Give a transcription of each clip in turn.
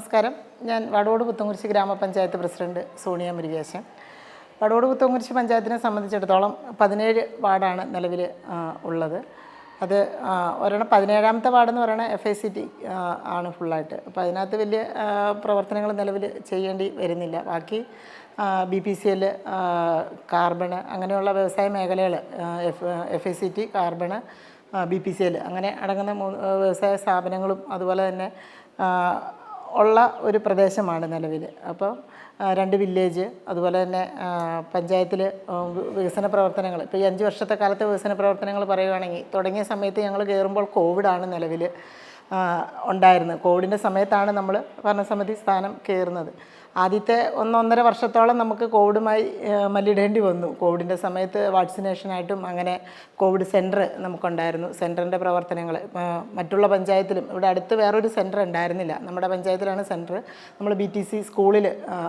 നമസ്കാരം. ഞാൻ വടവോട് പുത്തൻകുരിശ് ഗ്രാമപഞ്ചായത്ത് പ്രസിഡന്റ് സോണിയ മുരുകേശൻ വടവോട് പുത്തൻകുരിശ് പഞ്ചായത്തിനെ സംബന്ധിച്ചിടത്തോളം പതിനേഴ് വാർഡാണ് നിലവിൽ ഉള്ളത്. അത് ഒരെണ്ണം പതിനേഴാമത്തെ വാർഡെന്ന് പറയുന്നത് എഫ് ഐ സി ടി ആണ് ഫുള്ളായിട്ട്. അപ്പോൾ അതിനകത്ത് വലിയ പ്രവർത്തനങ്ങൾ നിലവിൽ ചെയ്യേണ്ടി വരുന്നില്ല. ബാക്കി B P C L carbon അങ്ങനെയുള്ള വ്യവസായ മേഖലകൾ F F I C T carbon B P C L അങ്ങനെ അടങ്ങുന്ന വ്യവസായ സ്ഥാപനങ്ങളും അതുപോലെ തന്നെ ഉള്ള ഒരു പ്രദേശമാണ് നിലവിൽ. അപ്പോൾ രണ്ട് വില്ലേജ് അതുപോലെ തന്നെ പഞ്ചായത്തിൽ വികസന പ്രവർത്തനങ്ങൾ. ഇപ്പോൾ ഈ അഞ്ച് വർഷത്തെ കാലത്തെ വികസന പ്രവർത്തനങ്ങൾ പറയുകയാണെങ്കിൽ തുടങ്ങിയ സമയത്ത് ഞങ്ങൾ കയറുമ്പോൾ കോവിഡാണ് നിലവിൽ ഉണ്ടായിരുന്നത്. കോവിഡിന്റെ സമയത്താണ് നമ്മൾ ഭരണസമിതി സ്ഥാനം കയറുന്നത് ആദ്യത്തെ ഒന്നൊന്നര വർഷത്തോളം നമുക്ക് കോവിഡുമായി മല്ലിടേണ്ടി വന്നു. കോവിഡിന്റെ സമയത്ത് വാക്സിനേഷനായിട്ടും അങ്ങനെ കോവിഡ് സെന്റർ നമുക്കുണ്ടായിരുന്നു. സെന്ററിന്റെ പ്രവർത്തനങ്ങൾ. മറ്റുള്ള പഞ്ചായത്തിലും ഇവിടെ അടുത്ത് വേറൊരു സെന്റർ ഉണ്ടായിരുന്നില്ല. നമ്മുടെ പഞ്ചായത്തിലാണ് സെന്റർ നമ്മൾ ബി ടി സി സ്കൂളിൽ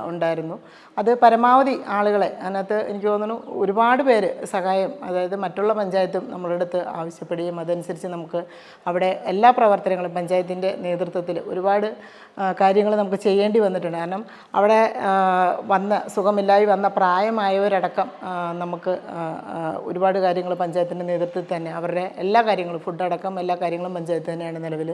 ഉണ്ടായിരുന്നു. അത് പരമാവധി ആളുകളെ അതിനകത്ത് എനിക്ക് തോന്നുന്നു ഒരുപാട് പേര് സഹായം അതായത് മറ്റുള്ള പഞ്ചായത്തും നമ്മളടുത്ത് ആവശ്യപ്പെടുകയും അതനുസരിച്ച് നമുക്ക് അവിടെ എല്ലാ പ്രവർത്തനങ്ങളും പഞ്ചായത്തിന്റെ നേതൃത്വത്തിൽ ഒരുപാട് കാര്യങ്ങൾ നമുക്ക് ചെയ്യേണ്ടി വന്നിട്ടുണ്ട്. കാരണം അവിടെ വന്ന് സുഖമില്ലായി വന്ന പ്രായമായവരടക്കം നമുക്ക് ഒരുപാട് കാര്യങ്ങൾ പഞ്ചായത്തിന്റെ നേതൃത്വത്തിൽ തന്നെ അവരുടെ എല്ലാ കാര്യങ്ങളും ഫുഡ് അടക്കം എല്ലാ കാര്യങ്ങളും പഞ്ചായത്ത് തന്നെയാണ് നിലവിൽ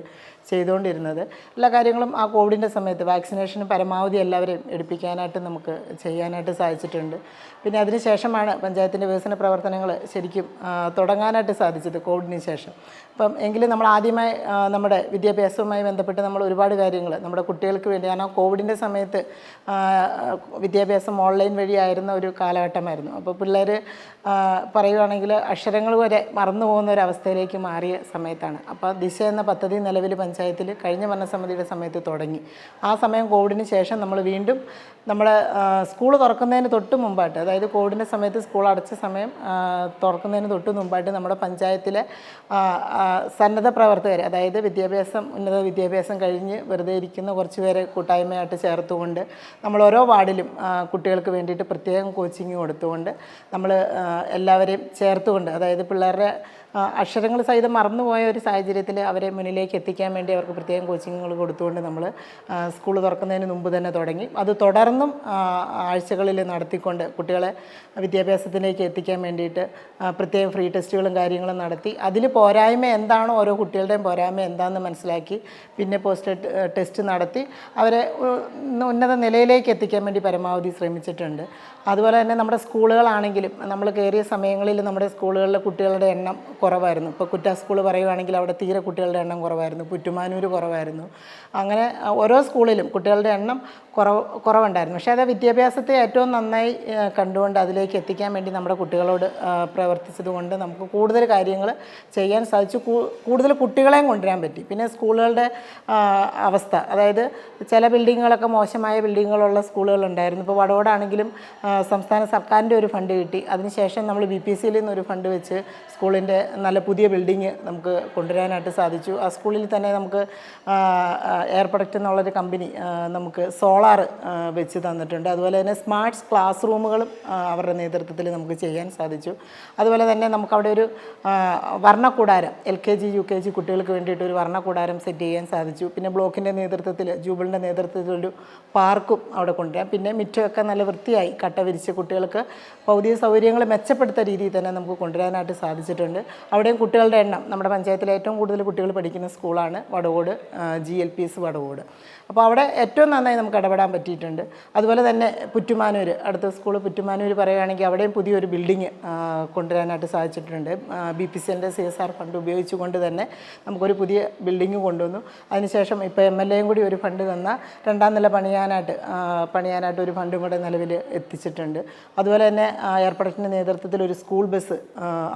ചെയ്തുകൊണ്ടിരുന്നത്. എല്ലാ കാര്യങ്ങളും ആ കോവിഡിന്റെ സമയത്ത് വാക്സിനേഷന് പരമാവധി എല്ലാവരെയും എടുപ്പിക്കാനായിട്ട് നമുക്ക് ചെയ്യാനായിട്ട് സാധിച്ചിട്ടുണ്ട്. പിന്നെ അതിനുശേഷമാണ് പഞ്ചായത്തിന്റെ വികസന പ്രവർത്തനങ്ങൾ ശരിക്കും തുടങ്ങാനായിട്ട് സാധിച്ചത് കോവിഡിന് ശേഷം. അപ്പം എങ്കിലും നമ്മൾ ആദ്യമായി നമ്മുടെ വിദ്യാഭ്യാസവുമായി ബന്ധപ്പെട്ട് നമ്മൾ ഒരുപാട് കാര്യങ്ങൾ നമ്മുടെ കുട്ടികൾക്ക് വേണ്ടി കാരണം കോവിഡിന്റെ സമയത്ത് വിദ്യാഭ്യാസം ഓൺലൈൻ വഴിയായിരുന്ന ഒരു കാലഘട്ടമായിരുന്നു. അപ്പോൾ പിള്ളേർ പറയുകയാണെങ്കിൽ അക്ഷരങ്ങൾ വരെ മറന്നു പോകുന്ന ഒരു അവസ്ഥയിലേക്ക് മാറിയ സമയത്താണ്. അപ്പോൾ ദിശ എന്ന പദ്ധതി നിലവിൽ പഞ്ചായത്തിൽ കഴിഞ്ഞ ഭരണസമിതിയുടെ സമയത്ത് തുടങ്ങി. ആ സമയം കോവിഡിന് ശേഷം നമ്മൾ വീണ്ടും നമ്മൾ സ്കൂൾ തുറക്കുന്നതിന് തൊട്ട് മുമ്പായിട്ട് അതായത് കോവിഡിന്റെ സമയത്ത് സ്കൂൾ അടച്ച സമയം തുറക്കുന്നതിന് തൊട്ട് മുമ്പായിട്ട് നമ്മുടെ പഞ്ചായത്തിലെ സന്നദ്ധ പ്രവർത്തകർ അതായത് വിദ്യാഭ്യാസം ഉന്നത വിദ്യാഭ്യാസം കഴിഞ്ഞ് വെറുതെ ഇരിക്കുന്ന കുറച്ച് പേരെ കൂട്ടായ്മയായിട്ട് ചേർത്തുകൊണ്ട് നമ്മൾ ഓരോ വാർഡിലും കുട്ടികൾക്ക് വേണ്ടിയിട്ട് പ്രത്യേകം കോച്ചിങ് കൊടുത്തുകൊണ്ട് നമ്മൾ എല്ലാവരെയും ചേർത്തുകൊണ്ട് അതായത് പിള്ളേരുടെ അക്ഷരങ്ങൾ സഹിതം മറന്നുപോയ ഒരു സാഹചര്യത്തിൽ അവരെ മുന്നിലേക്ക് എത്തിക്കാൻ വേണ്ടി അവർക്ക് പ്രത്യേകം കോച്ചിങ്ങുകൾ കൊടുത്തുകൊണ്ട് നമ്മൾ സ്കൂൾ തുറക്കുന്നതിന് മുമ്പ് തന്നെ തുടങ്ങി. അത് തുടർന്നും ആഴ്ചകളിൽ നടത്തിക്കൊണ്ട് കുട്ടികളെ വിദ്യാഭ്യാസത്തിലേക്ക് എത്തിക്കാൻ വേണ്ടിയിട്ട് പ്രത്യേകം ഫ്രീ ടെസ്റ്റുകളും കാര്യങ്ങളും നടത്തി. അതിൽ പോരായ്മ എന്താണോ ഓരോ കുട്ടികളുടെയും പോരായ്മ എന്താണെന്ന് മനസ്സിലാക്കി പിന്നെ പോസ്റ്റ് ടെസ്റ്റ് നടത്തി. അവരെ ഉന്നത നിലയിലേക്ക് എത്തിക്കാൻ വേണ്ടി പരമാവധി ശ്രമിച്ചിട്ടുണ്ട്. അതുപോലെ തന്നെ നമ്മുടെ സ്കൂളുകളാണെങ്കിലും നമ്മൾ കയറിയ സമയങ്ങളിൽ നമ്മുടെ സ്കൂളുകളിലെ കുട്ടികളുടെ എണ്ണം കുറവായിരുന്നു. ഇപ്പോൾ കുറ്റ സ്കൂൾ പറയുകയാണെങ്കിൽ അവിടെ തീരെ കുട്ടികളുടെ എണ്ണം കുറവായിരുന്നു. പുറ്റുമാനൂർ കുറവായിരുന്നു. അങ്ങനെ ഓരോ സ്കൂളിലും കുട്ടികളുടെ എണ്ണം കുറവ് കുറവുണ്ടായിരുന്നു. പക്ഷേ അത് വിദ്യാഭ്യാസത്തെ ഏറ്റവും നന്നായി കണ്ടുകൊണ്ട് അതിലേക്ക് എത്തിക്കാൻ വേണ്ടി നമ്മുടെ കുട്ടികളോട് പ്രവർത്തിച്ചതുകൊണ്ട് നമുക്ക് കൂടുതൽ കാര്യങ്ങൾ ചെയ്യാൻ സാധിച്ചു. കൂടുതൽ കുട്ടികളെയും കൊണ്ടുവരാൻ പറ്റി. പിന്നെ സ്കൂളുകളുടെ അവസ്ഥ. അതായത് ചില ബിൽഡിങ്ങുകളൊക്കെ മോശമായ ബിൽഡിങ്ങുകളുള്ള സ്കൂളുകളുണ്ടായിരുന്നു. ഇപ്പോൾ വടവോടാണെങ്കിലും സംസ്ഥാന സർക്കാരിന്റെ ഒരു ഫണ്ട് കിട്ടി. അതിനുശേഷം നമ്മൾ ബി പി സിയിൽ നിന്ന് ഒരു ഫണ്ട് വെച്ച് സ്കൂളിന്റെ നല്ല പുതിയ ബിൽഡിങ് നമുക്ക് കൊണ്ടുവരാനായിട്ട് സാധിച്ചു. ആ സ്കൂളിൽ തന്നെ നമുക്ക് എയർ പ്രൊഡക്റ്റ് എന്നുള്ളൊരു കമ്പനി നമുക്ക് സോളാർ വെച്ച് തന്നിട്ടുണ്ട്. അതുപോലെ തന്നെ സ്മാർട്ട് ക്ലാസ് റൂമുകളും അവരുടെ നേതൃത്വത്തിൽ നമുക്ക് ചെയ്യാൻ സാധിച്ചു. അതുപോലെ തന്നെ നമുക്കവിടെ ഒരു വർണക്കൂടാരം L K G U K G കുട്ടികൾക്ക് വേണ്ടിയിട്ട് ഒരു വർണക്കൂടാരം സെറ്റ് ചെയ്യാൻ സാധിച്ചു. പിന്നെ ബ്ലോക്കിന്റെ നേതൃത്വത്തിൽ ജൂബിളിന്റെ നേതൃത്വത്തിൽ ഒരു പാർക്കും അവിടെ കൊണ്ടുവരാം. പിന്നെ മിറ്റമൊക്കെ നല്ല വൃത്തിയായി കട്ട വിരിച്ച് കുട്ടികൾക്ക് ഭൗതിക സൗകര്യങ്ങൾ മെച്ചപ്പെടുത്ത രീതിയിൽ തന്നെ നമുക്ക് കൊണ്ടുവരാനായിട്ട് സാധിച്ചിട്ടുണ്ട്. അവിടെയും കുട്ടികളുടെ എണ്ണം നമ്മുടെ പഞ്ചായത്തിലെ ഏറ്റവും കൂടുതൽ കുട്ടികൾ പഠിക്കുന്ന സ്കൂളാണ് Vadavode G L P S Vadakode അപ്പോൾ അവിടെ ഏറ്റവും നന്നായി നമുക്ക് ഇടപെടാൻ പറ്റിയിട്ടുണ്ട്. അതുപോലെ തന്നെ പുറ്റുമാനൂർ അടുത്ത സ്കൂൾ പുറ്റുമാനൂർ പറയുകയാണെങ്കിൽ അവിടെയും പുതിയൊരു ബിൽഡിങ് കൊണ്ടുവരാനായിട്ട് സാധിച്ചിട്ടുണ്ട്. ബി പി സി എന്റെ സി എസ് ആർ ഫണ്ട് ഉപയോഗിച്ചുകൊണ്ട് തന്നെ നമുക്കൊരു പുതിയ ബിൽഡിങ് കൊണ്ടുവന്നു. അതിനുശേഷം ഇപ്പോൾ എം എൽ എയും കൂടി ഒരു ഫണ്ട് തന്ന രണ്ടാം നില പണിയാനായിട്ട് പണിയാനായിട്ട് ഒരു ഫണ്ടും കൂടെ നിലവിൽ എത്തിച്ചിട്ടുണ്ട്. അതുപോലെ തന്നെ എയർപോർട്ടിന്റെ നേതൃത്വത്തിൽ ഒരു സ്കൂൾ ബസ്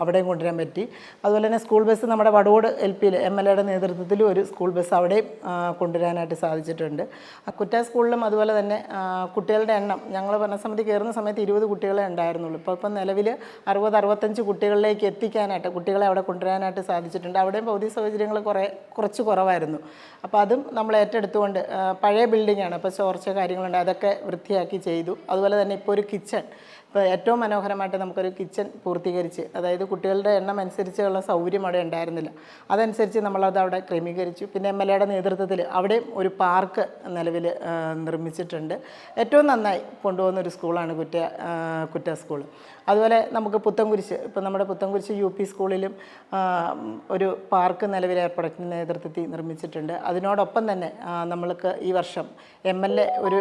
അവിടെയും കൊണ്ടുവരാൻ പറ്റി. അതുപോലെ തന്നെ സ്കൂൾ ബസ് നമ്മുടെ വടവോട് എൽ പിയിൽ എം എൽ എയുടെ നേതൃത്വത്തിൽ ഒരു സ്കൂൾ ബസ് അവിടെയും കൊണ്ടുവരാനായിട്ട് സാധിച്ചിട്ടുണ്ട്. ആ കുറ്റ സ്കൂളിലും അതുപോലെ തന്നെ കുട്ടികളുടെ എണ്ണം ഞങ്ങൾ ഭരണസമിതി കയറുന്ന സമയത്ത് ഇരുപത് കുട്ടികളെ ഉണ്ടായിരുന്നുള്ളൂ. ഇപ്പോൾ ഇപ്പം നിലവിൽ അറുപത് അറുപത്തഞ്ച് കുട്ടികളിലേക്ക് എത്തിക്കാനായിട്ട് കുട്ടികളെ അവിടെ കൊണ്ടുവരാനായിട്ട് സാധിച്ചിട്ടുണ്ട്. അവിടെയും ഭൗതിക സൗകര്യങ്ങൾ കുറേ കുറച്ച് കുറവായിരുന്നു. അപ്പോൾ അതും നമ്മൾ ഏറ്റെടുത്തുകൊണ്ട് പഴയ ബിൽഡിങ്ങാണ് അപ്പോൾ ചോർച്ച കാര്യങ്ങളുണ്ട് അതൊക്കെ വൃത്തിയാക്കി ചെയ്തു. അതുപോലെ തന്നെ ഇപ്പോൾ ഒരു കിച്ചൺ ഇപ്പോൾ ഏറ്റവും മനോഹരമായിട്ട് നമുക്കൊരു കിച്ചൺ പൂർത്തീകരിച്ച് അതായത് കുട്ടികളുടെ എണ്ണം അനുസരിച്ചുള്ള സൗകര്യം അവിടെ ഉണ്ടായിരുന്നില്ല. അതനുസരിച്ച് നമ്മളത് അവിടെ ക്രമീകരിച്ചു. പിന്നെ എം എൽ എയുടെ നേതൃത്വത്തിൽ അവിടെയും ഒരു പാർക്ക് നിലവിൽ നിർമ്മിച്ചിട്ടുണ്ട്. ഏറ്റവും നന്നായി കൊണ്ടുപോകുന്ന ഒരു സ്കൂളാണ് കുറ്റ കുറ്റ സ്കൂൾ അതുപോലെ നമുക്ക് പുത്തൻകുരിശ് ഇപ്പം നമ്മുടെ പുത്തൻകുരിശ് യു പി സ്കൂളിലും ഒരു പാർക്ക് നിലവിൽ ഏർപ്പെടുത്തുന്ന നേതൃത്വത്തിൽ നിർമ്മിച്ചിട്ടുണ്ട്. അതിനോടൊപ്പം തന്നെ നമ്മൾക്ക് ഈ വർഷം എം എൽ എ ഒരു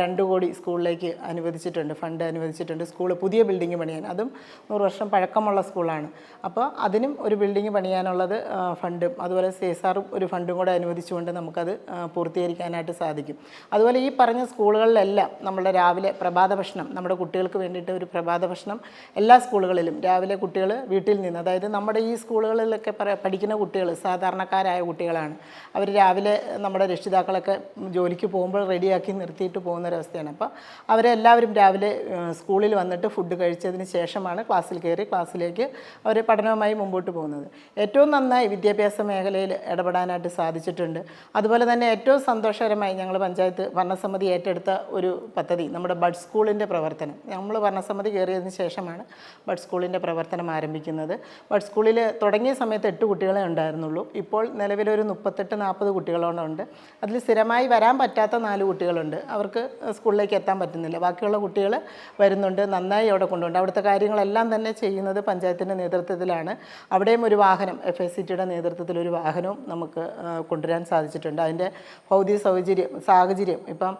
രണ്ട് കോടി സ്കൂളിലേക്ക് അനുവദിച്ചിട്ടുണ്ട് ഫണ്ട് അനുവദിച്ചിട്ടുണ്ട്. സ്കൂൾ പുതിയ ബിൽഡിംഗ് പണിയാൻ അതും നൂറ് വർഷം പഴക്കമുള്ള സ്കൂളാണ്. അപ്പോൾ അതിനും ഒരു ബിൽഡിംഗ് പണിയാനുള്ളത് ഫണ്ടും അതുപോലെ സി എസ് ആറും ഒരു ഫണ്ടും കൂടെ അനുവദിച്ചുകൊണ്ട് നമുക്കത് പൂർത്തീകരിക്കാനായിട്ട് സാധിക്കും. അതുപോലെ ഈ പറഞ്ഞ സ്കൂളുകളിലെല്ലാം നമ്മുടെ രാവിലെ പ്രഭാത ഭക്ഷണം നമ്മുടെ കുട്ടികൾക്ക് വേണ്ടിയിട്ട് ഒരു പ്രഭാത ഭക്ഷണം എല്ലാ സ്കൂളുകളിലും രാവിലെ കുട്ടികൾ വീട്ടിൽ നിന്ന് അതായത് നമ്മുടെ ഈ സ്കൂളുകളിലൊക്കെ പഠിക്കുന്ന കുട്ടികൾ സാധാരണക്കാരായ കുട്ടികളാണ്. അവർ രാവിലെ നമ്മുടെ രക്ഷിതാക്കളൊക്കെ ജോലിക്ക് പോകുമ്പോൾ റെഡിയാക്കി നിർത്തിയിട്ട് പോകുന്നൊരവസ്ഥയാണ്. അപ്പോൾ അവരെല്ലാവരും രാവിലെ സ്കൂളിൽ വന്നിട്ട് ഫുഡ് കഴിച്ചതിന് ശേഷമാണ് ക്ലാസ്സിൽ കയറി ക്ലാസ്സിലേക്ക് അവർ പഠനവുമായി മുമ്പോട്ട് പോകുന്നത്. ഏറ്റവും നന്നായി വിദ്യാഭ്യാസ മേഖലയിൽ ഇടപെടാനായിട്ട് സാധിച്ചിട്ടുണ്ട്. അതുപോലെ തന്നെ ഏറ്റവും സന്തോഷകരമായി ഞങ്ങൾ പഞ്ചായത്ത് ഭരണസമിതി ഏറ്റെടുത്ത ഒരു പദ്ധതി നമ്മുടെ ബഡ് സ്കൂളിന്റെ പ്രവർത്തനം. നമ്മൾ ഭരണസമിതി കയറിയതിന് ശേഷമാണ് ബഡ് സ്കൂളിന്റെ പ്രവർത്തനം ആരംഭിക്കുന്നത്. ബഡ് സ്കൂളിൽ തുടങ്ങിയ സമയത്ത് എട്ട് കുട്ടികളെ ഉണ്ടായിരുന്നുള്ളൂ. ഇപ്പോൾ നിലവിലൊരു മുപ്പത്തെട്ട് നാൽപ്പത് കുട്ടികളോളം ഉണ്ട് അതിൽ സ്ഥിരമായി വരാൻ പറ്റാത്ത നാല് കുട്ടികളുണ്ട്. അവർക്ക് സ്കൂളിലേക്ക് എത്താൻ പറ്റുന്നില്ല. ബാക്കിയുള്ള കുട്ടികൾ വരുന്നുണ്ട്. നന്നായി അവിടെ കൊണ്ടുണ്ട് അവിടുത്തെ കാര്യങ്ങളെല്ലാം തന്നെ ചെയ്യുന്നത് പഞ്ചായത്തിന്റെ നേതൃത്വത്തിലാണ്. അവിടെയും ഒരു വാഹനം എഫ് എസ് സി ടിയുടെ നേതൃത്വത്തിൽ ഒരു വാഹനവും നമുക്ക് കൊണ്ടുവരാൻ സാധിച്ചിട്ടുണ്ട്. അതിന്റെ ഭൗതിക സൗകര്യം സാഹചര്യം ഇപ്പം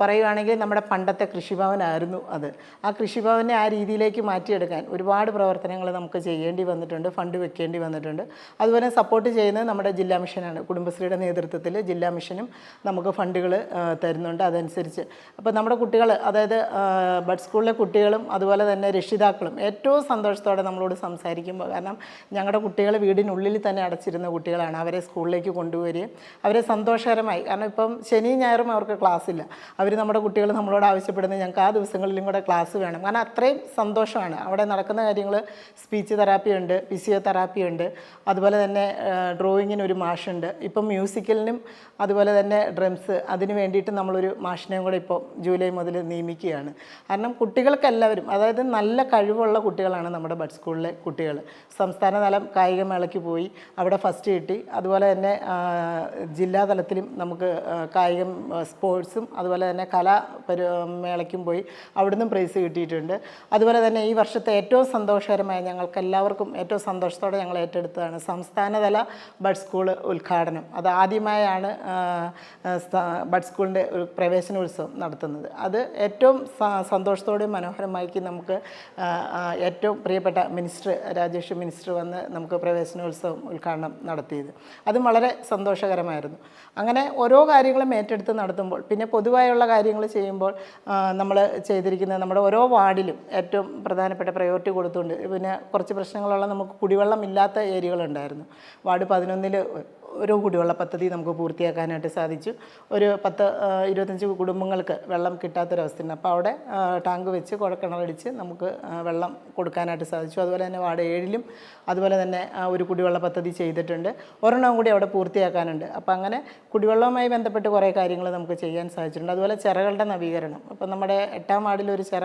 പറയുകയാണെങ്കിൽ നമ്മുടെ പണ്ടത്തെ കൃഷിഭവനായിരുന്നു അത്. ആ കൃഷിഭവനെ ആ രീതിയിലേക്ക് മാറ്റിയെടുക്കാൻ ഒരുപാട് പ്രവർത്തനങ്ങൾ നമുക്ക് ചെയ്യേണ്ടി വന്നിട്ടുണ്ട് ഫണ്ട് വെക്കേണ്ടി വന്നിട്ടുണ്ട്. അതുപോലെ സപ്പോർട്ട് ചെയ്യുന്നത് നമ്മുടെ ജില്ലാ മിഷനാണ്. കുടുംബശ്രീയുടെ നേതൃത്വത്തിൽ ജില്ലാ മിഷനും നമുക്ക് ഫണ്ടുകൾ തരുന്നുണ്ട്. അതനുസരിച്ച് അപ്പോൾ നമ്മുടെ കുട്ടികൾ അതായത് ബഡ് സ്കൂളിലെ കുട്ടികളും അതുപോലെ തന്നെ രക്ഷിതാക്കളും ഏറ്റവും സന്തോഷത്തോടെ നമ്മളോട് സംസാരിക്കുമ്പോൾ കാരണം ഞങ്ങളുടെ കുട്ടികൾ വീടിനുള്ളിൽ തന്നെ അടച്ചിരുന്ന കുട്ടികളാണ്. അവരെ സ്കൂളിലേക്ക് കൊണ്ടുവരികയും അവരെ സന്തോഷകരമായി. കാരണം ഇപ്പം ശനി ഞായറും അവർക്ക് ക്ലാസ് ഇല്ല അവർ നമ്മുടെ കുട്ടികൾ നമ്മളോട് ആവശ്യപ്പെടുന്നത് ഞങ്ങൾക്ക് ആ ദിവസങ്ങളിലും കൂടെ ക്ലാസ് വേണം. കാരണം അത്രയും സന്തോഷമാണ്. അവിടെ നടക്കുന്ന കാര്യങ്ങൾ സ്പീച്ച് തെറാപ്പി ഉണ്ട് ഫിസിയോതെറാപ്പി ഉണ്ട്. അതുപോലെ തന്നെ ഡ്രോയിങ്ങിന് ഒരു മാഷുണ്ട്. ഇപ്പം മ്യൂസിക്കലിനും അതുപോലെ തന്നെ ഡ്രംസ് അതിന് വേണ്ടിയിട്ട് നമ്മളൊരു മാഷിനെയും കൂടെ ഇപ്പോൾ ജൂലൈ മുതൽ നിയമിക്കുകയാണ്. കാരണം കുട്ടികൾക്കെല്ലാവരും അതായത് നല്ല കഴിവുള്ള കുട്ടികളാണ് നമ്മുടെ ബഡ് സ്കൂളിലെ കുട്ടികൾ. സംസ്ഥാന തലം കായികമേളയ്ക്ക് പോയി അവിടെ ഫസ്റ്റ് കിട്ടി. അതുപോലെ തന്നെ ജില്ലാതലത്തിലും ജില്ലാ തലത്തിലും നമുക്ക് കായികം സ്പോർട്സും അതുപോലെ തന്നെ കലാ മേളയ്ക്കും പോയി അവിടുന്ന് പ്രൈസ് കിട്ടിയിട്ടുണ്ട്. അതുപോലെ തന്നെ ഈ വർഷത്തെ ഏറ്റവും സന്തോഷകരമായ ഞങ്ങൾക്ക് എല്ലാവർക്കും ഏറ്റവും സന്തോഷത്തോടെ ഞങ്ങൾ ഏറ്റെടുത്തതാണ് സംസ്ഥാനതല ബഡ് സ്കൂൾ ഉദ്ഘാടനം. അത് ആദ്യമായാണ് ബഡ് സ്കൂളിന്റെ പ്രവേശനോത്സവം നടത്തുന്നത്. അത് ഏറ്റവും സന്തോഷത്തോടെ സന്തോഷത്തോടെയും മനോഹരമാക്കി നമുക്ക് ഏറ്റവും പ്രിയപ്പെട്ട മിനിസ്റ്റർ രാജേഷ് മിനിസ്റ്റർ വന്ന് നമുക്ക് പ്രവേശനോത്സവം ഉദ്ഘാടനം നടത്തിയത്. അതും വളരെ സന്തോഷകരമായിരുന്നു. അങ്ങനെ ഓരോ കാര്യങ്ങളും ഏറ്റെടുത്ത് നടത്തുമ്പോൾ പിന്നെ പൊതുവായുള്ള കാര്യങ്ങൾ ചെയ്യുമ്പോൾ നമ്മൾ ചെയ്തിരിക്കുന്നത് നമ്മുടെ ഓരോ വാർഡിലും ഏറ്റവും പ്രധാനപ്പെട്ട പ്രയോറിറ്റി കൊടുത്തുകൊണ്ട്. പിന്നെ കുറച്ച് പ്രശ്നങ്ങളുള്ള നമുക്ക് കുടിവെള്ളം ഇല്ലാത്ത ഏരിയകളുണ്ടായിരുന്നു വാർഡ് പതിനൊന്നിൽ ഒരു കുടിവെള്ള പദ്ധതി നമുക്ക് പൂർത്തിയാക്കാനായിട്ട് സാധിച്ചു. ഒരു പത്ത് ഇരുപത്തഞ്ച് കുടുംബങ്ങൾക്ക് വെള്ളം കിട്ടാത്തൊരവസ്ഥയുണ്ട് അപ്പോൾ അവിടെ ടാങ്ക് വെച്ച് കുഴക്കിണറടിച്ച് നമുക്ക് വെള്ളം കൊടുക്കാനായിട്ട് സാധിച്ചു. അതുപോലെ തന്നെ വാർഡ് ഏഴിലും അതുപോലെ തന്നെ ഒരു കുടിവെള്ള പദ്ധതി ചെയ്തിട്ടുണ്ട്. ഒരെണ്ണം കൂടി അവിടെ പൂർത്തിയാക്കാനുണ്ട്. അപ്പോൾ അങ്ങനെ കുടിവെള്ളവുമായി ബന്ധപ്പെട്ട് കുറേ കാര്യങ്ങൾ നമുക്ക് ചെയ്യാൻ സാധിച്ചിട്ടുണ്ട്. അതുപോലെ ചിറകളുടെ നവീകരണം. അപ്പോൾ നമ്മുടെ എട്ടാം വാർഡിലൊരു ചിറ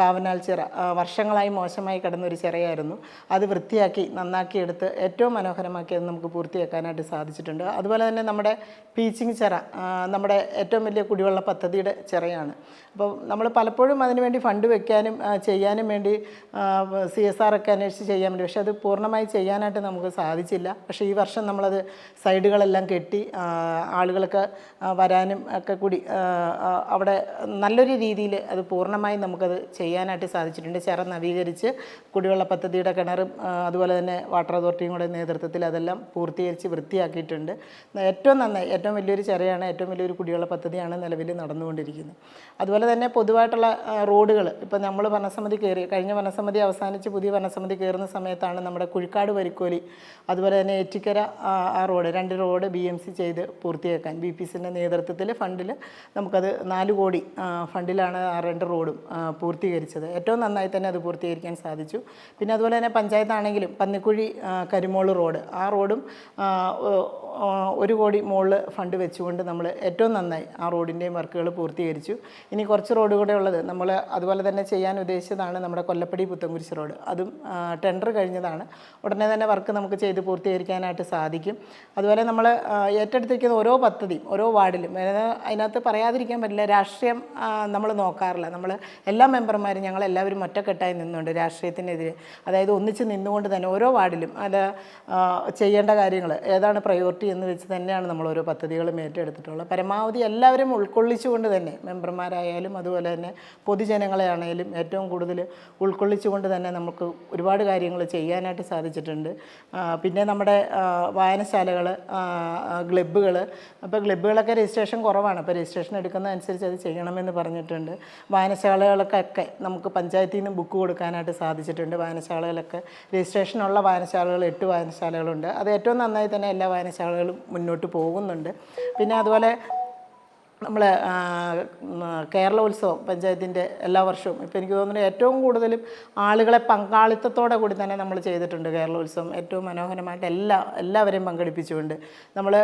കാവനാൽ ചിറ വർഷങ്ങളായി മോശമായി കിടന്നൊരു ചിറയായിരുന്നു. അത് വൃത്തിയാക്കി നന്നാക്കി എടുത്ത് ഏറ്റവും മനോഹരമാക്കി അത് നമുക്ക് പൂർത്തിയാക്കാനായിട്ട് സാധിച്ചിട്ടുണ്ട്. അതുപോലെ തന്നെ നമ്മുടെ പീച്ചിങ് ചിറ നമ്മുടെ ഏറ്റവും വലിയ കുടിവെള്ള പദ്ധതിയുടെ ചിറയാണ്. അപ്പോൾ നമ്മൾ പലപ്പോഴും അതിനുവേണ്ടി ഫണ്ട് വെക്കാനും ചെയ്യാനും വേണ്ടി സി എസ് ആർ ഒക്കെ അന്വേഷിച്ച് ചെയ്യാൻ വേണ്ടി പക്ഷേ അത് പൂർണമായി ചെയ്യാനായിട്ട് നമുക്ക് സാധിച്ചില്ല. പക്ഷേ ഈ വർഷം നമ്മളത് സൈഡുകളെല്ലാം കെട്ടി ആളുകൾക്ക് വരാനും ഒക്കെ കൂടി അവിടെ നല്ലൊരു രീതിയിൽ അത് പൂർണമായും നമുക്കത് ചെയ്യാനായിട്ട് സാധിച്ചിട്ടുണ്ട്. ചിറ നവീകരിച്ച് കുടിവെള്ള പദ്ധതിയുടെ കിണറും അതുപോലെ തന്നെ വാട്ടർ അതോറിറ്റിയും കൂടെ നേതൃത്വത്തിൽ അതെല്ലാം പൂർത്തീകരിച്ച് വൃത്തിയാക്കിയിട്ടുണ്ട് ഏറ്റവും നന്നായി ഏറ്റവും വലിയൊരു ചിറയാണ് ഏറ്റവും വലിയൊരു കുടിവെള്ള പദ്ധതിയാണ് നിലവിൽ നടന്നുകൊണ്ടിരിക്കുന്നത്. അതുപോലെ തന്നെ പൊതുവായിട്ടുള്ള റോഡുകൾ ഇപ്പോൾ നമ്മൾ വനസമിതി കയറി കഴിഞ്ഞ വനസമിതി അവസാനിച്ച് പുതിയ വനസമിതി കയറുന്ന സമയത്താണ് നമ്മുടെ കുഴിക്കാട് വരിക്കോലി അതുപോലെ തന്നെ ഏറ്റിക്കര ആ, റോഡ് രണ്ട് റോഡ് ബി എം സി ചെയ്ത് പൂർത്തിയാക്കാൻ ബി പി സിന്റെ നേതൃത്വത്തിൽ ഫണ്ടിൽ നമുക്കത് നാല് കോടി ഫണ്ടിലാണ് ആ രണ്ട് റോഡും പൂർത്തീകരിച്ചത്. ഏറ്റവും നന്നായി തന്നെ അത് പൂർത്തീകരിക്കാൻ സാധിച്ചു. പിന്നെ അതുപോലെ തന്നെ പഞ്ചായത്താണെങ്കിലും പന്നിക്കുഴി കരിമോൾ റോഡ് ആ റോഡും ഒരു കോടി മുകളിൽ ഫണ്ട് വെച്ചുകൊണ്ട് നമ്മൾ ഏറ്റവും നന്നായി ആ റോഡിന്റെയും വർക്കുകൾ പൂർത്തീകരിച്ചു. ഇനി കുറച്ച് റോഡ് കൂടെ ഉള്ളത്. നമ്മൾ അതുപോലെ തന്നെ ചെയ്യാൻ ഉദ്ദേശിച്ചതാണ് നമ്മുടെ കൊല്ലപ്പടി പുത്തൻകുരിശ് റോഡ്. അതും ടെൻഡർ കഴിഞ്ഞതാണ്. ഉടനെ തന്നെ വർക്ക് നമുക്ക് ചെയ്ത് പൂർത്തീകരിക്കാനായിട്ട് സാധിക്കും. അതുപോലെ നമ്മൾ ഏറ്റെടുത്തിരിക്കുന്ന ഓരോ പദ്ധതിയും ഓരോ വാർഡിലും അതിനകത്ത് പറയാതിരിക്കാൻ പറ്റില്ല രാഷ്ട്രീയം നമ്മൾ നോക്കാറില്ല. നമ്മൾ എല്ലാ മെമ്പർമാരും ഞങ്ങൾ എല്ലാവരും ഒറ്റക്കെട്ടായി നിന്നുണ്ട് രാഷ്ട്രീയത്തിനെതിരെ അതായത് ഒന്നിച്ച് നിന്നുകൊണ്ട് തന്നെ ഓരോ വാർഡിലും അത് ചെയ്യേണ്ട കാര്യങ്ങൾ ഏതാണ് പ്രയോറിറ്റി എന്ന് വെച്ച് തന്നെയാണ് നമ്മൾ ഓരോ പദ്ധതികളും ഏറ്റെടുത്തിട്ടുള്ളത്. പരമാവധി എല്ലാവരും ഉൾക്കൊള്ളിച്ചുകൊണ്ട് തന്നെ മെമ്പർമാരായാലും അതുപോലെ തന്നെ പൊതുജനങ്ങളെ ആണെങ്കിലും ഏറ്റവും കൂടുതൽ ഉൾക്കൊള്ളിച്ചുകൊണ്ട് തന്നെ നമുക്ക് ഒരുപാട് കാര്യങ്ങൾ ചെയ്യാനായിട്ട് സാധിച്ചിട്ടുണ്ട്. പിന്നെ നമ്മുടെ വായനശാലകൾ ക്ലബ്ബുകൾ അപ്പോൾ ക്ലബ്ബുകളൊക്കെ രജിസ്ട്രേഷൻ കുറവാണ്. അപ്പോൾ രജിസ്ട്രേഷൻ എടുക്കുന്ന എടുക്കുന്നതനുസരിച്ച് അത് ചെയ്യണമെന്ന് പറഞ്ഞിട്ടുണ്ട്. വായനശാലകൾക്കൊക്കെ നമുക്ക് പഞ്ചായത്തിൽ നിന്ന് ബുക്ക് കൊടുക്കാനായിട്ട് സാധിച്ചിട്ടുണ്ട്. വായനശാലകളൊക്കെ രജിസ്ട്രേഷനുള്ള വായനശാലകൾ എട്ട് വായനശാലകളുണ്ട്. അത് ഏറ്റവും നന്നായി തന്നെ എല്ലാ വായനശാലകളും മുന്നോട്ട് പോകുന്നുണ്ട്. പിന്നെ അതുപോലെ നമ്മൾ കേരളോത്സവം പഞ്ചായത്തിന്റെ എല്ലാ വർഷവും. ഇപ്പോൾ എനിക്ക് തോന്നുന്നു ഏറ്റവും കൂടുതലും ആളുകളെ പങ്കാളിത്തത്തോടെ കൂടി തന്നെ നമ്മൾ ചെയ്തിട്ടുണ്ട് കേരളോത്സവം. ഏറ്റവും മനോഹരമായിട്ട് എല്ലാ എല്ലാവരെയും പങ്കെടുപ്പിച്ചുകൊണ്ട് നമ്മൾ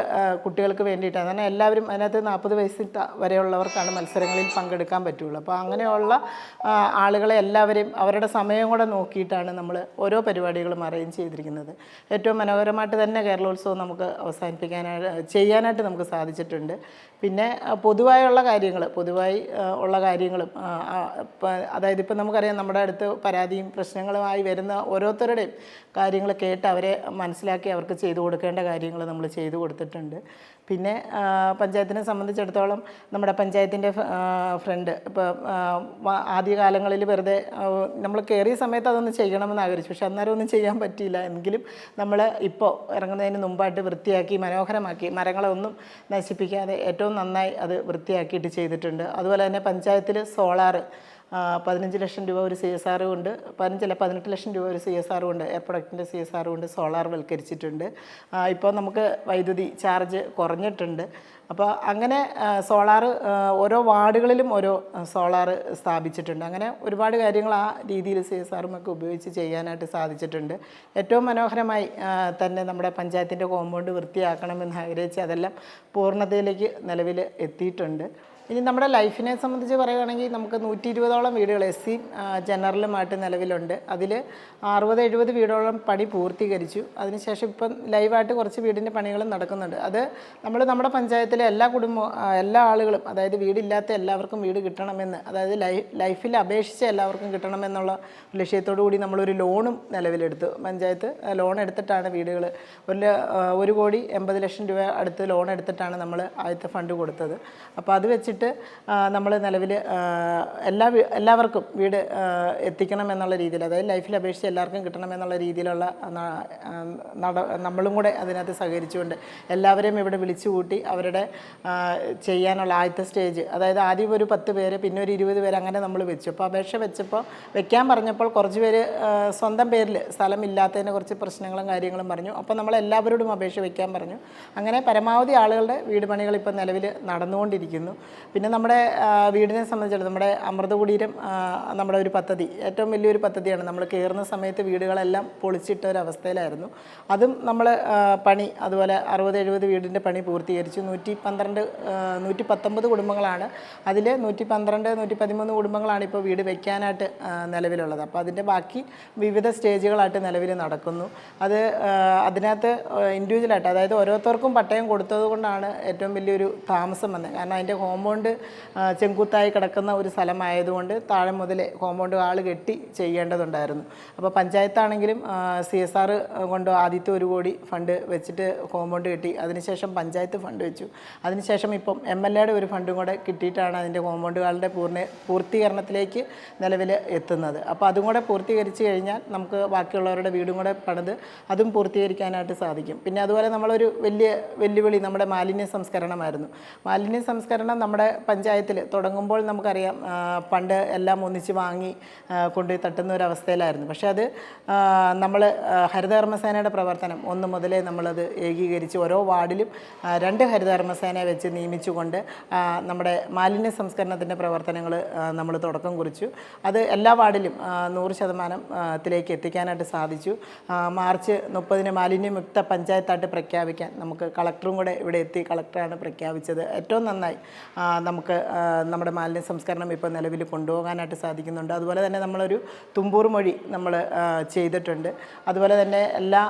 കുട്ടികൾക്ക് വേണ്ടിയിട്ടാണ്. അങ്ങനെ എല്ലാവരും അതിനകത്ത് നാൽപ്പത് വയസ്സിൽ വരെയുള്ളവർക്കാണ് മത്സരങ്ങളിൽ പങ്കെടുക്കാൻ പറ്റുള്ളൂ. അപ്പോൾ അങ്ങനെയുള്ള ആളുകളെ എല്ലാവരെയും അവരുടെ സമയം കൂടെ നോക്കിയിട്ടാണ് നമ്മൾ ഓരോ പരിപാടികളും അറേഞ്ച് ചെയ്തിരിക്കുന്നത്. ഏറ്റവും മനോഹരമായിട്ട് തന്നെ കേരളോത്സവം നമുക്ക് അവസാനിപ്പിക്കാനായിട്ട് ചെയ്യാനായിട്ട് നമുക്ക് സാധിച്ചിട്ടുണ്ട്. പിന്നെ പൊതുവായുള്ള കാര്യങ്ങൾ പൊതുവായി ഉള്ള കാര്യങ്ങളും അതായത് ഇപ്പം നമുക്കറിയാം നമ്മുടെ അടുത്ത് പരാതിയും പ്രശ്നങ്ങളുമായി വരുന്ന ഓരോരുത്തരുടെയും കാര്യങ്ങൾ കേട്ട് അവരെ മനസ്സിലാക്കി അവർക്ക് ചെയ്തു കൊടുക്കേണ്ട കാര്യങ്ങൾ നമ്മൾ ചെയ്തു കൊടുത്തിട്ടുണ്ട്. പിന്നെ പഞ്ചായത്തിനെ സംബന്ധിച്ചിടത്തോളം നമ്മുടെ പഞ്ചായത്തിന്റെ ഫ്രണ്ട് ഇപ്പോൾ ആദ്യകാലങ്ങളിൽ വെറുതെ നമ്മൾ കയറിയ സമയത്ത് അതൊന്ന് ചെയ്യണമെന്ന് ആഗ്രഹിച്ചു. പക്ഷെ അന്നേരം ഒന്നും ചെയ്യാൻ പറ്റിയില്ല. എങ്കിലും നമ്മൾ ഇപ്പോൾ ഇറങ്ങുന്നതിന് മുമ്പായിട്ട് വൃത്തിയാക്കി മനോഹരമാക്കി മരങ്ങളൊന്നും നശിപ്പിക്കാതെ ഏറ്റവും നന്നായി അത് വൃത്തിയാക്കിയിട്ട് ചെയ്തിട്ടുണ്ട്. അതുപോലെ തന്നെ പഞ്ചായത്തിൽ സോളാറ് പതിനഞ്ച് ലക്ഷം രൂപ ഒരു സി എസ് ആർ കൊണ്ട് പതിനഞ്ചല്ല പതിനെട്ട് ലക്ഷം രൂപ ഒരു സി എസ് ആർ കൊണ്ട് എയർ പ്രൊഡക്റ്റിന്റെ സി എസ് ആർ കൊണ്ട് സോളാർ വൽക്കരിച്ചിട്ടുണ്ട്. ഇപ്പോൾ നമുക്ക് വൈദ്യുതി ചാർജ് കുറഞ്ഞിട്ടുണ്ട്. അപ്പോൾ അങ്ങനെ സോളാർ ഓരോ വാർഡുകളിലും ഓരോ സോളാർ സ്ഥാപിച്ചിട്ടുണ്ട്. അങ്ങനെ ഒരുപാട് കാര്യങ്ങൾ ആ രീതിയിൽ സി എസ് ആറും ഒക്കെ ഉപയോഗിച്ച് ചെയ്യാനായിട്ട് സാധിച്ചിട്ടുണ്ട്. ഏറ്റവും മനോഹരമായി തന്നെ നമ്മുടെ പഞ്ചായത്തിന്റെ കോമ്പൗണ്ട് വൃത്തിയാക്കണമെന്ന് ആഗ്രഹിച്ച് അതെല്ലാം പൂർണതയിലേക്ക് നിലവിൽ എത്തിയിട്ടുണ്ട്. ഇനി നമ്മുടെ ലൈഫിനെ സംബന്ധിച്ച് പറയുകയാണെങ്കിൽ നമുക്ക് നൂറ്റി ഇരുപതോളം വീടുകൾ എസ് സി ജനറലുമായിട്ട് നിലവിലുണ്ട്. അതിൽ അറുപത് എഴുപത് വീടോളം പണി പൂർത്തീകരിച്ചു. അതിനുശേഷം ഇപ്പം ലൈവായിട്ട് കുറച്ച് വീടിന്റെ പണികളും നടക്കുന്നുണ്ട്. അത് നമ്മൾ നമ്മുടെ പഞ്ചായത്തിലെ എല്ലാ കുടുംബ എല്ലാ ആളുകളും അതായത് വീടില്ലാത്ത എല്ലാവർക്കും വീട് കിട്ടണമെന്ന് അതായത് ലൈഫിൽ അപേക്ഷിച്ച് എല്ലാവർക്കും കിട്ടണമെന്നുള്ള ലക്ഷ്യത്തോടു കൂടി നമ്മളൊരു ലോണും നിലവിലെടുത്തു. പഞ്ചായത്ത് ലോൺ എടുത്തിട്ടാണ് വീടുകൾ ഒരു ഒരു കോടി എൺപത് ലക്ഷം രൂപ അടുത്ത് ലോൺ എടുത്തിട്ടാണ് നമ്മൾ ആദ്യത്തെ ഫണ്ട് കൊടുത്തത്. അപ്പോൾ അത് വെച്ചിട്ട് നമ്മൾ നിലവിൽ എല്ലാ എല്ലാവർക്കും വീട് എത്തിക്കണം എന്നുള്ള രീതിയിൽ അതായത് ലൈഫിൽ അപേക്ഷിച്ച് എല്ലാവർക്കും കിട്ടണം എന്നുള്ള രീതിയിലുള്ള നട നമ്മളും കൂടെ അതിനകത്ത് സഹകരിച്ചുകൊണ്ട് എല്ലാവരെയും ഇവിടെ വിളിച്ചു കൂട്ടി അവരുടെ ചെയ്യാനുള്ള ആദ്യത്തെ സ്റ്റേജ് അതായത് ആദ്യം ഒരു പത്ത് പേര് പിന്നെ ഒരു ഇരുപത് പേര് അങ്ങനെ നമ്മൾ വെച്ചു. അപ്പോൾ അപേക്ഷ വെച്ചപ്പോൾ വെക്കാൻ പറഞ്ഞപ്പോൾ കുറച്ച് പേര് സ്വന്തം പേരിൽ സ്ഥലമില്ലാത്തതിനെ കുറച്ച് പ്രശ്നങ്ങളും കാര്യങ്ങളും പറഞ്ഞു. അപ്പോൾ നമ്മൾ എല്ലാവരോടും അപേക്ഷ വെക്കാൻ പറഞ്ഞു. അങ്ങനെ പരമാവധി ആളുകളുടെ വീട് പണികൾ ഇപ്പം നിലവിൽ നടന്നുകൊണ്ടിരിക്കുന്നു. പിന്നെ നമ്മുടെ വീടിനെ സംബന്ധിച്ചിടത്തോളം നമ്മുടെ അമൃത കുടീരം നമ്മുടെ ഒരു പദ്ധതി ഏറ്റവും വലിയൊരു പദ്ധതിയാണ്. നമ്മൾ കയറുന്ന സമയത്ത് വീടുകളെല്ലാം പൊളിച്ചിട്ട ഒരു അവസ്ഥയിലായിരുന്നു. അതും നമ്മൾ പണി അതുപോലെ അറുപത് എഴുപത് വീടിന്റെ പണി പൂർത്തീകരിച്ചു. നൂറ്റി പന്ത്രണ്ട് നൂറ്റി പത്തൊമ്പത് കുടുംബങ്ങളാണ്. അതിൽ നൂറ്റി പന്ത്രണ്ട് നൂറ്റി പതിമൂന്ന് കുടുംബങ്ങളാണ് ഇപ്പോൾ വീട് വയ്ക്കാനായിട്ട് നിലവിലുള്ളത്. അപ്പോൾ അതിന്റെ ബാക്കി വിവിധ സ്റ്റേജുകളായിട്ട് നിലവിൽ നടക്കുന്നു. അത് അതിനകത്ത് ഇൻഡിവിജ്വലായിട്ട് അതായത് ഓരോരുത്തർക്കും പട്ടയം കൊടുത്തത് കൊണ്ടാണ് ഏറ്റവും വലിയൊരു താമസം വന്നത്. കാരണം അതിന്റെ കോമ്പൗണ്ട് ചെങ്കുത്തായി കിടക്കുന്ന ഒരു സ്ഥലമായതുകൊണ്ട് താഴെ മുതൽ കോമ്പൗണ്ട് ആൾ കെട്ടി ചെയ്യേണ്ടതുണ്ടായിരുന്നു. അപ്പോൾ പഞ്ചായത്താണെങ്കിലും സി എസ് ആർ കൊണ്ട് ആദ്യത്തെ ഒരു കോടി ഫണ്ട് വെച്ചിട്ട് കോമ്പൗണ്ട് കെട്ടി അതിനുശേഷം പഞ്ചായത്ത് ഫണ്ട് വെച്ചു. അതിനുശേഷം ഇപ്പം എം എൽ എയുടെ ഒരു ഫണ്ടും കൂടെ കിട്ടിയിട്ടാണ് അതിന്റെ കോമ്പൗണ്ടുകളുടെ പൂർണ പൂർത്തീകരണത്തിലേക്ക് നിലവിൽ എത്തുന്നത്. അപ്പോൾ അതും കൂടെ പൂർത്തീകരിച്ച് കഴിഞ്ഞാൽ നമുക്ക് ബാക്കിയുള്ളവരുടെ വീടും കൂടെ പണിത് അതും പൂർത്തീകരിക്കാനായിട്ട് സാധിക്കും. പിന്നെ അതുപോലെ നമ്മളൊരു വലിയ വെല്ലുവിളി നമ്മുടെ മാലിന്യ സംസ്കരണമായിരുന്നു. മാലിന്യ സംസ്കരണം നമ്മുടെ പഞ്ചായത്തിൽ തുടങ്ങുമ്പോൾ നമുക്കറിയാം പണ്ട് എല്ലാം ഒന്നിച്ച് വാങ്ങി കൊണ്ടുപോയി തട്ടുന്ന ഒരു അവസ്ഥയിലായിരുന്നു. പക്ഷേ അത് നമ്മൾ ഹരിതകർമ്മസേനയുടെ പ്രവർത്തനം ഒന്ന് മുതലേ നമ്മളത് ഏകീകരിച്ച് ഓരോ വാർഡിലും രണ്ട് ഹരിതകർമ്മസേനയെ വെച്ച് നിയമിച്ചുകൊണ്ട് നമ്മുടെ മാലിന്യ സംസ്കരണത്തിന്റെ പ്രവർത്തനങ്ങൾ നമ്മൾ തുടക്കം കുറിച്ചു. അത് എല്ലാ വാർഡിലും നൂറ് ശതമാനത്തിലേക്ക് എത്തിക്കാനായിട്ട് സാധിച്ചു. മാർച്ച് മുപ്പതിന് മാലിന്യമുക്ത പഞ്ചായത്തായിട്ട് പ്രഖ്യാപിക്കാൻ നമുക്ക് കളക്ടറും കൂടെ ഇവിടെ എത്തി കളക്ടറാണ് പ്രഖ്യാപിച്ചത്. ഏറ്റവും നന്നായി നമുക്ക് നമ്മുടെ മാലിന്യ സംസ്കരണം ഇപ്പോൾ നിലവിൽ കൊണ്ടുപോകാനായിട്ട് സാധിക്കുന്നുണ്ട്. അതുപോലെ തന്നെ നമ്മളൊരു തുമ്പൂർ മൊഴി നമ്മൾ ചെയ്തിട്ടുണ്ട്. അതുപോലെ തന്നെ എല്ലാ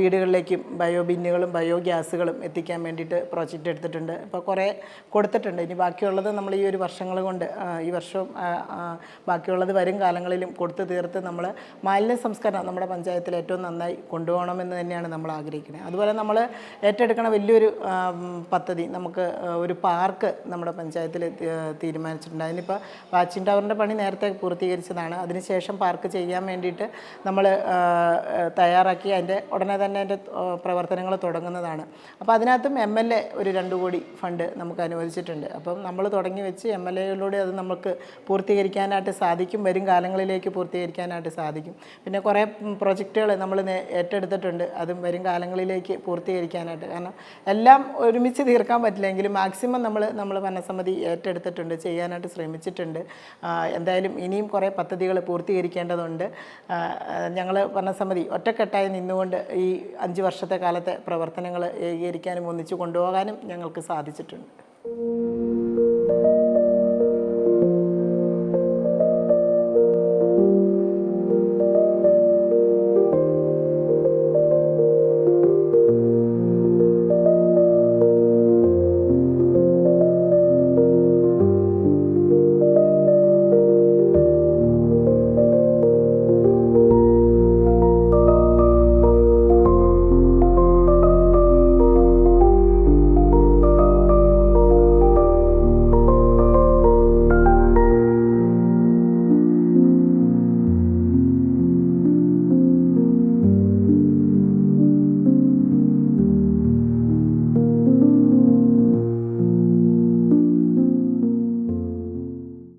വീടുകളിലേക്കും ബയോ ബിന്നുകളും ബയോ ഗ്യാസുകളും എത്തിക്കാൻ വേണ്ടിയിട്ട് പ്രോജക്റ്റ് എടുത്തിട്ടുണ്ട്. ഇപ്പോൾ കുറേ കൊടുത്തിട്ടുണ്ട്. ഇനി ബാക്കിയുള്ളത് നമ്മൾ ഈ ഒരു വർഷങ്ങൾ കൊണ്ട് ഈ വർഷവും ബാക്കിയുള്ളത് വരും കാലങ്ങളിലും കൊടുത്തു തീർത്ത് നമ്മൾ മാലിന്യ സംസ്കരണം നമ്മുടെ പഞ്ചായത്തിൽ ഏറ്റവും നന്നായി കൊണ്ടുപോകണമെന്ന് തന്നെയാണ് നമ്മൾ ആഗ്രഹിക്കുന്നത്. അതുപോലെ നമ്മൾ ഏറ്റെടുക്കണ വലിയൊരു പദ്ധതി നമുക്ക് ഒരു പാർക്ക് നമ്മുടെ പഞ്ചായത്തിൽ തീരുമാനിച്ചിട്ടുണ്ട്. അതിനിപ്പോൾ വാച്ചിങ് ടവറിന്റെ പണി നേരത്തെ പൂർത്തീകരിച്ചതാണ്. അതിനുശേഷം പാർക്ക് ചെയ്യാൻ വേണ്ടിയിട്ട് നമ്മൾ തയ്യാറാക്കി അതിന്റെ ഉടനെ തന്നെ അതിന്റെ പ്രവർത്തനങ്ങൾ തുടങ്ങുന്നതാണ്. അപ്പോൾ അതിനകത്തും എം എൽ എ ഒരു രണ്ട് കോടി ഫണ്ട് നമുക്ക് അനുവദിച്ചിട്ടുണ്ട്. അപ്പം നമ്മൾ തുടങ്ങി വെച്ച് എം എൽ എയിലൂടെ അത് നമുക്ക് പൂർത്തീകരിക്കാനായിട്ട് സാധിക്കും. വരും കാലങ്ങളിലേക്ക് പൂർത്തീകരിക്കാനായിട്ട് സാധിക്കും. പിന്നെ കുറേ പ്രൊജക്റ്റുകൾ നമ്മൾ ഏറ്റെടുത്തിട്ടുണ്ട്. അതും വരും കാലങ്ങളിലേക്ക് പൂർത്തീകരിക്കാനായിട്ട്. കാരണം എല്ലാം ഒരുമിച്ച് തീർക്കാൻ പറ്റില്ലെങ്കിലും മാക്സിമം നമ്മൾ നമ്മൾ വനസമിതി ഏറ്റെടുത്തിട്ടുണ്ട് ചെയ്യാനായിട്ട് ശ്രമിച്ചിട്ടുണ്ട്. എന്തായാലും ഇനിയും കുറേ പദ്ധതികൾ പൂർത്തീകരിക്കേണ്ടതുണ്ട്. ഞങ്ങൾ വനസമിതി ഒറ്റക്കെട്ടായി നിന്നുകൊണ്ട് ഈ അഞ്ച് വർഷത്തെ കാലത്തെ പ്രവർത്തനങ്ങൾ ഏകീകരിക്കാനും ഒന്നിച്ചു കൊണ്ടുപോകാനും ഞങ്ങൾക്ക് സാധിച്ചിട്ടുണ്ട്.